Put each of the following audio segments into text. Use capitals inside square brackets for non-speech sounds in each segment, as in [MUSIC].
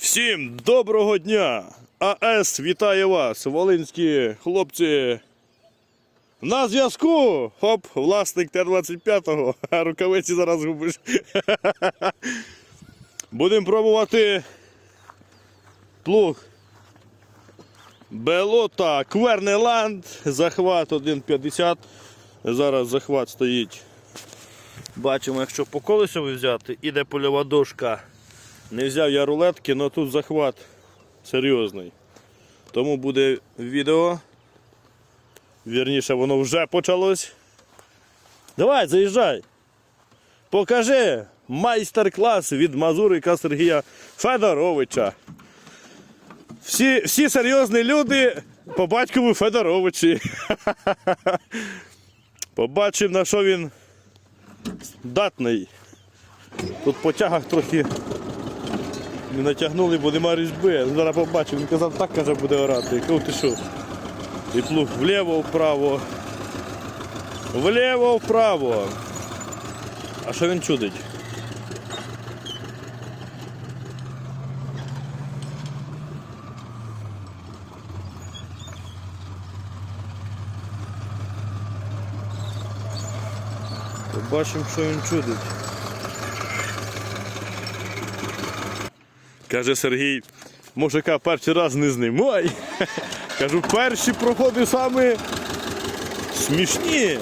Всім доброго дня! АС вітає вас, волинські хлопці. На зв'язку! Хоп, власник Т-25, а [LAUGHS] рукавиці зараз губиш. [LAUGHS] Будемо пробувати плуг. Белота Квернеланд. Захват 1,50. Зараз захват стоїть. Бачимо, якщо по колесові взяти, іде польова дошка. Не взяв я рулетки, але тут захват серйозний. Тому буде відео. Вірніше, воно вже почалось. Давай, заїжджай. Покажи майстер-клас від Мазурика Сергія Федоровича. Всі, всі серйозні люди по батькову Федоровичі. [LAUGHS] Побачимо, на що він датний. Тут по тягах трохи не натягнули, бо нема різьби. Зараз побачив, він казав, так каже, буде орати. Я ти що? І плуг вліво, вправо. Вліво, вправо. А що він чудить? Побачимо, що він чудить. Каже Сергій, мужика перший раз не знімай. [LAUGHS] Кажу, перші проходи саме смішні.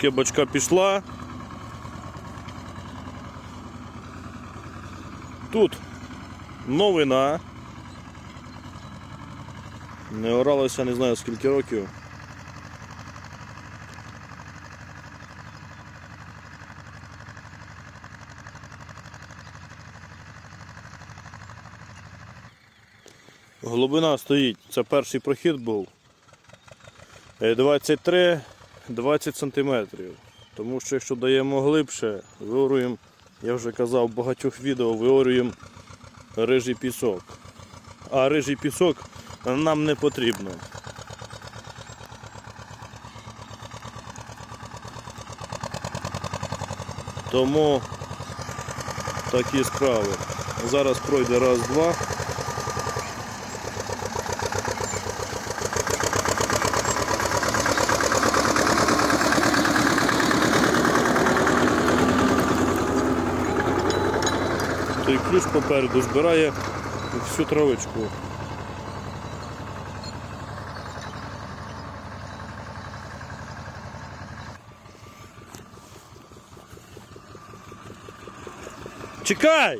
Скибочка пішла. Тут новина. Не оралося не знаю скільки років. Глибина стоїть, це перший прохід був. Е, 23 20 сантиметрів. Тому що якщо даємо глибше, виорюємо, я вже казав в багатьох відео, виорюємо рижий пісок. А рижий пісок нам не потрібно. Тому такі справи. Зараз пройде раз-два. Той ключ попереду збирає всю травичку. Чекай!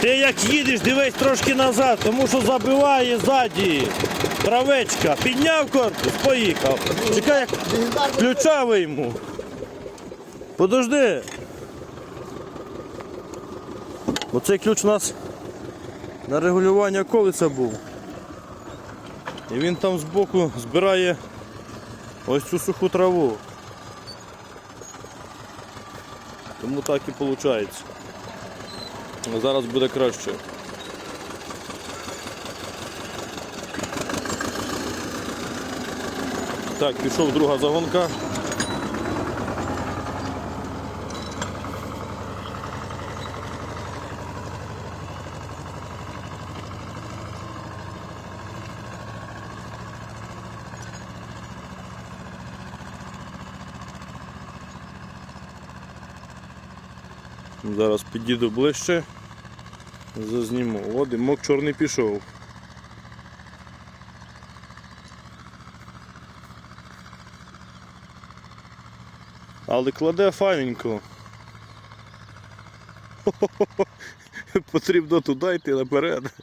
Ти як їдеш, дивись трошки назад, тому що забиває ззаді травечка. Підняв корпус, поїхав. Чекай, як ключа вийму. Подожди. Оцей ключ у нас на регулювання колеса був. І він там збоку збирає ось цю суху траву. Тому так і виходить. Зараз буде краще. Так, пішов друга загонка. Зараз підійду ближче, зазніму. О, димок чорний пішов. Але кладе файненько. [LAUGHS] Потрібно туди йти наперед.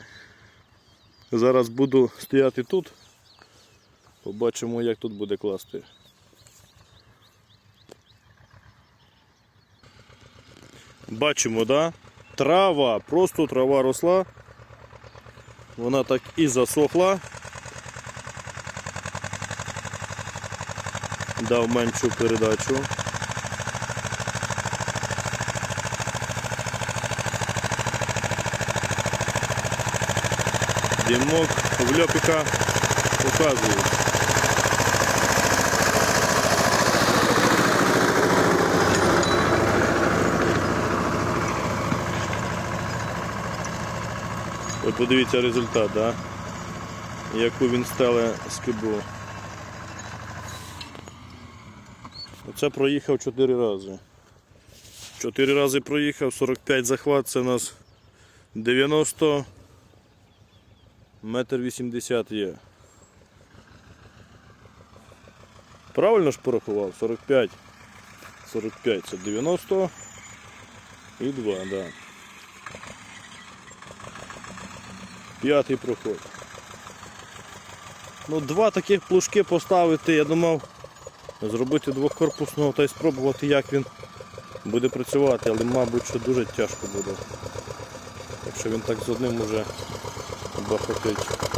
Зараз буду стояти тут. Побачимо, як тут буде класти. Бачимо, да? трава, просто трава росла. Вона так і засохла. Дав меншу передачу. Дімок в льопіка показує. Ви подивіться результат, да? яку він стеле скибу. Оце проїхав 4 рази. 4 рази проїхав, 45 захват, це у нас 90 метр 80 є. Правильно ж порахував? 45. 45 це 90 і 2, так. Да. П'ятий проход. Ну, два таких плужки поставити, я думав, зробити двохкорпусного та й спробувати, як він буде працювати, але мабуть, що дуже тяжко буде. Якщо він так з одним уже бахатить.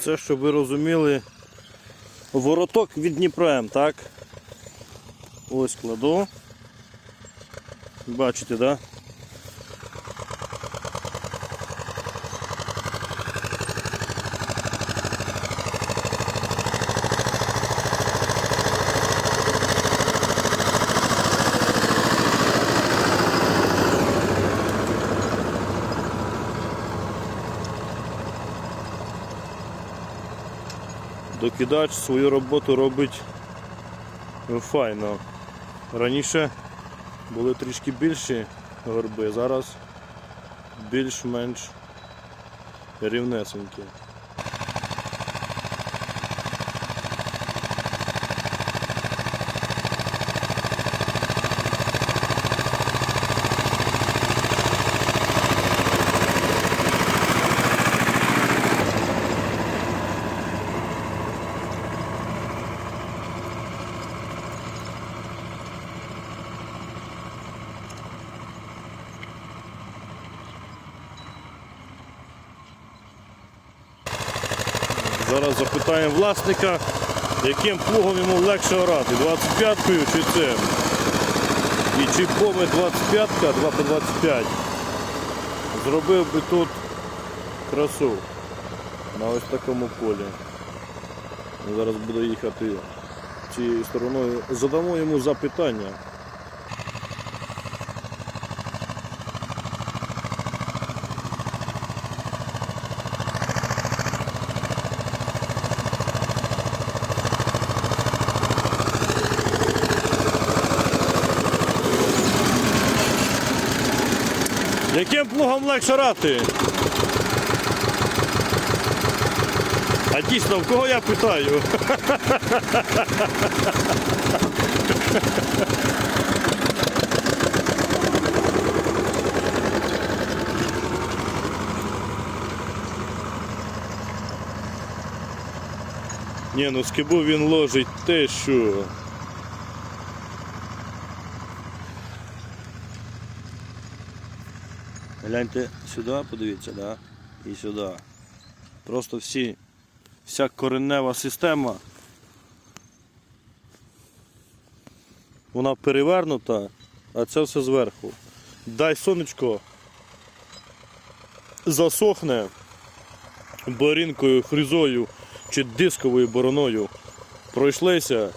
Це, щоб ви розуміли, вороток від Дніпра, так? Ось кладу. Бачите, да? Докидач свою роботу робить файно. Раніше були трішки більші горби, зараз більш-менш рівнесенькі. Зараз запитаємо власника, яким плугом йому легше орати, 25-кою чи цим. І чи поме 25-ка, 2 по 25. Зробив би тут красу на ось такому полі. Зараз буду їхати цією стороною. Задамо йому запитання. Яким плугом легше рати? А дійсно, в кого я питаю? Ні, ну скибу він ложить те, що. Гляньте сюди, подивіться, да? і сюди. Просто всі, вся коренева система. Вона перевернута, а це все зверху. Дай сонечко засохне борінкою, фрізою чи дисковою бороною. Пройшлися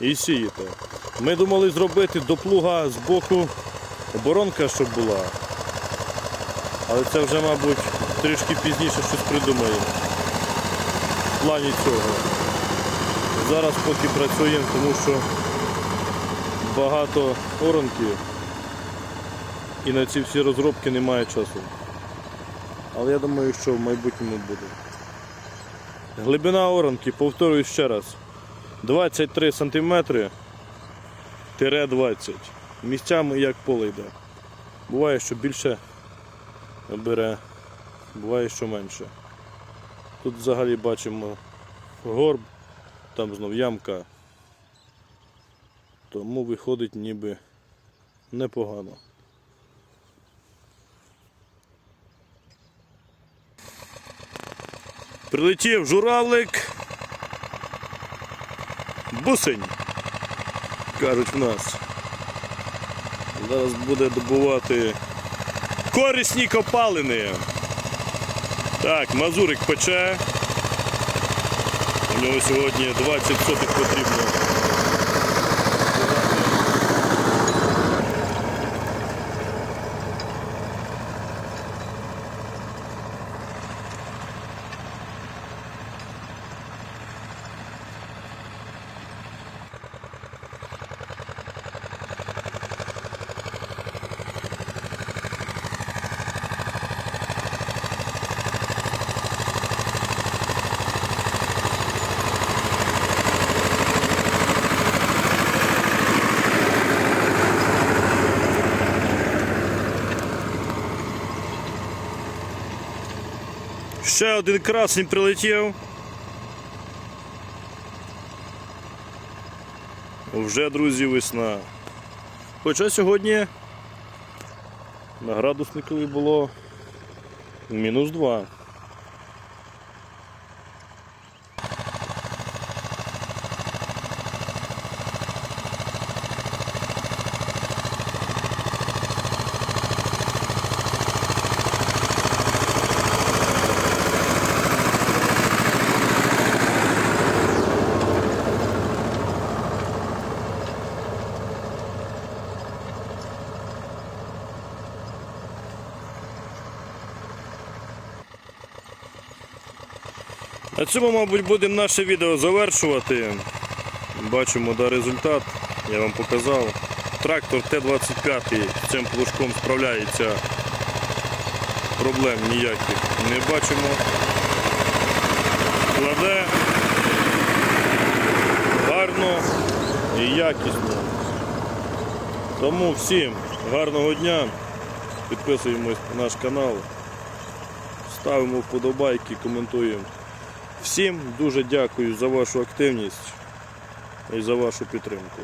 і сієте. Ми думали зробити до плуга з боку оборонка, щоб була. Але це вже, мабуть, трішки пізніше щось придумаємо. В плані цього. Зараз поки працюємо, тому що багато оронків і на ці всі розробки немає часу. Але я думаю, що в майбутньому буде. Глибина оранки, повторюю ще раз, 23 см тире 20 Місцями як поле йде. Буває, що більше бере, буває, що менше. Тут взагалі бачимо горб, там знов ямка. Тому виходить ніби непогано. Прилетів журавлик. Бусень. Кажуть в нас. Зараз буде добувати корисні копалини. Так, мазурик пече. У нього сьогодні 20 сотих потрібно. Ще один красний прилетів. Вже, друзі, весна. Хоча сьогодні на градусникові було мінус 2. На цьому, мабуть, будемо наше відео завершувати. Бачимо да, результат, я вам показав. Трактор Т-25 з цим плужком справляється. Проблем ніяких не бачимо. Кладе гарно і якісно. Тому всім гарного дня. Підписуємось на наш канал, ставимо вподобайки, коментуємо. Всім дуже дякую за вашу активність і за вашу підтримку.